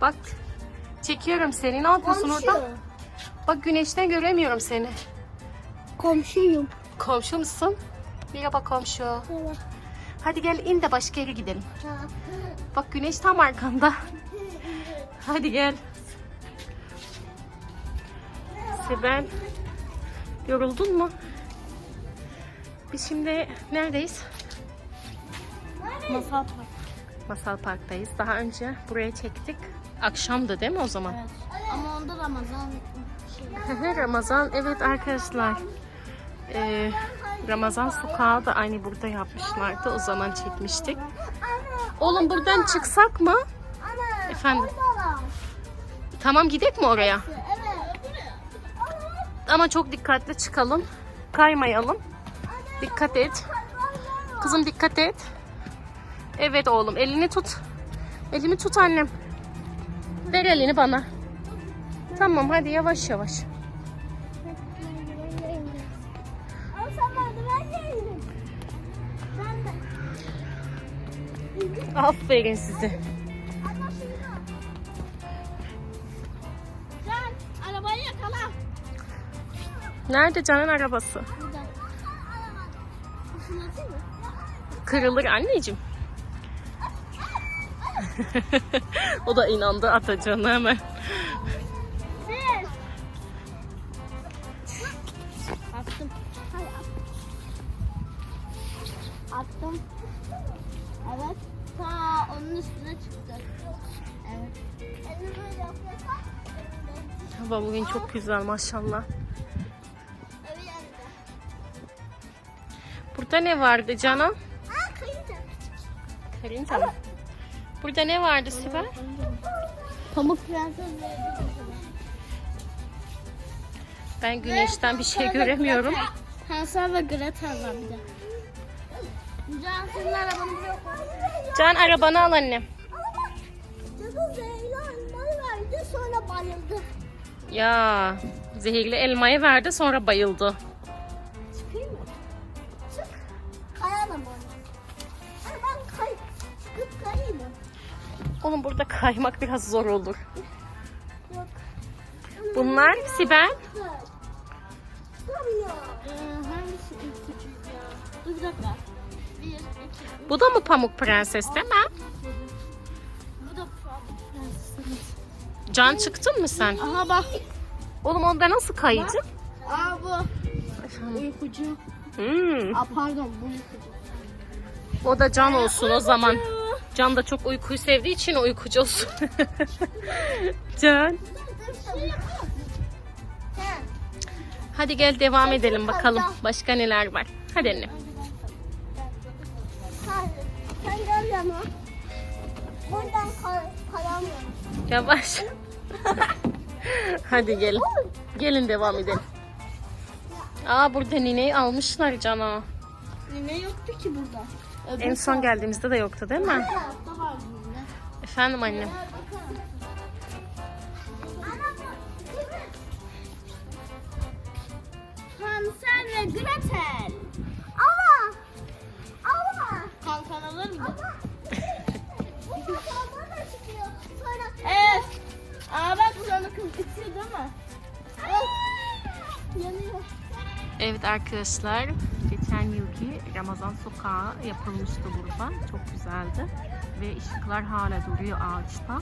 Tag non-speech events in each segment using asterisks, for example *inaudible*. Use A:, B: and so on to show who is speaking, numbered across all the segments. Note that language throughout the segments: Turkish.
A: Bak çekiyorum seni. Ne yapıyorsun orada? Bak güneşten göremiyorum seni.
B: Komşuyum.
A: Komşu musun? Merhaba komşu. Hadi gel in de başka yere gidelim. Bak güneş tam arkanda. Hadi gel. Sibel. Yoruldun mu? Biz şimdi neredeyiz?
B: Masal Park.
A: Masal Park'tayız. Daha önce buraya çektik. Akşamdı değil mi o zaman?
B: Evet. Ama onda Ramazan.
A: Ramazan evet arkadaşlar. Ee, Ramazan sokağı da aynı burada yapmışlardı. O zaman çekmiştik. Oğlum buradan çıksak mı? Efendim? Tamam gidek mi oraya? Ama çok dikkatli çıkalım. Kaymayalım. Dikkat et. Kızım dikkat et. Evet oğlum elini tut. Elimi tut annem. Ver elini bana. Tamam hadi yavaş yavaş. Aferin size.
B: Can arabayı yakala.
A: Nerede Can'ın arabası?
B: Burada.
A: Kırılır anneciğim. *laughs* o da inandı atacağına hemen.
B: Attım. Evet. Ta onun üstüne çıktı. Evet.
A: Hava bugün çok güzel maşallah. Burada ne vardı Can'a?
B: Aa kayınca.
A: Karınca mı? Burada ne vardı Sibel?
B: Pamuk Prenses
A: Ben güneşten bir şey göremiyorum.
B: Hansel ve Gretel var bir de. Can senin arabanı buraya koy.
A: Can arabanı al annem.
B: Cadı Zeyla elmayı verdi sonra bayıldı.
A: Ya zehirli elmayı verdi sonra bayıldı. Oğlum burada kaymak biraz zor olur. Bunlar Sibel.
B: Ee.
A: Bu da mı Pamuk Prenses değil mi? Can çıktın mı sen?
B: Aha bak.
A: Oğlum onda nasıl kayıcı?
B: Aa bu. Uykucu.
A: Hmm.
B: Aa pardon bu uykucu.
A: O da Can olsun o zaman. Can da çok uykuyu sevdiği için uykucu olsun. *laughs* Can. Hadi gel devam edelim bakalım. Başka neler var. Hadi. *laughs*
B: Hayır. Sen gel yana. Buradan kay kayamıyorum.
A: Yavaş. Hadi gelin. Gelin devam edelim. Aa burada nineyi almışlar Can'a.
B: Ne yoktu ki burada?
A: En son geldiğimizde de yoktu değil mi?
B: tarafta.
A: Efendim annem.
B: Hansel ve Gretel. Evet
A: arkadaşlar. Geçen yılki Ramazan sokağı yapılmıştı burada. Çok güzeldi. Ve ışıklar hala duruyor ağaçta.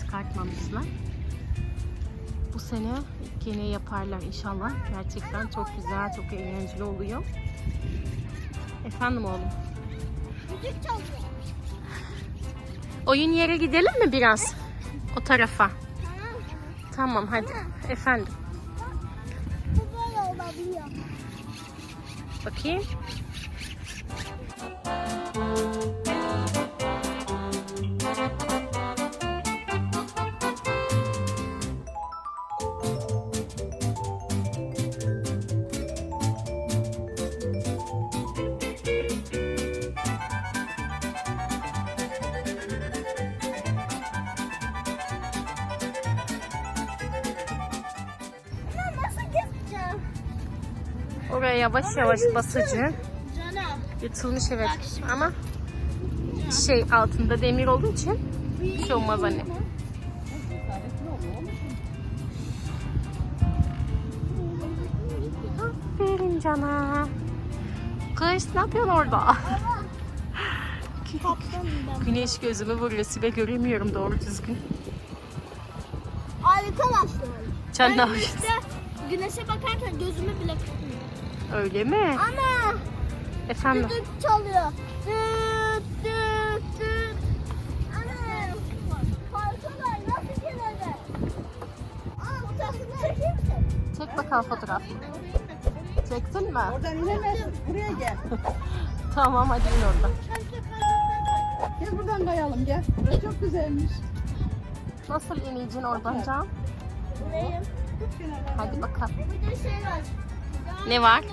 A: Çıkartmamışlar. Bu sene gene yaparlar inşallah. Gerçekten çok güzel, çok eğlenceli oluyor. Efendim oğlum. Oyun yere gidelim mi biraz? O tarafa.
B: Tamam.
A: Tamam hadi. Efendim.
B: Olabiliyor.
A: Bakayım. Oraya yavaş yavaş basıcı. Yırtılmış evet ama şey altında demir olduğu için bir şey olmaz anne. Aferin cana. Kız ne yapıyorsun orada? Güneş gözümü vuruyor. Sibe göremiyorum doğru düzgün.
B: Arkadaşlar.
A: Sen ne yapıyorsun?
B: güneşe bakarken gözümü bile kırpmıyor.
A: Öyle mi?
B: Ana!
A: Efendim?
B: Düdük çalıyor. Düt düt düt. Ana! Parçalar nasıl gelir? Çekeyim misin?
A: Çek bakalım fotoğraf. Çektin mi?
C: Oradan inemezsin. Buraya gel. *laughs*
A: Tamam hadi in oradan.
C: Gel buradan kayalım gel. Burası çok güzelmiş.
A: Nasıl ineceksin oradan Can?
B: Neyim?
A: Hadi bakalım.
B: Bir de şey var.
A: Ne var?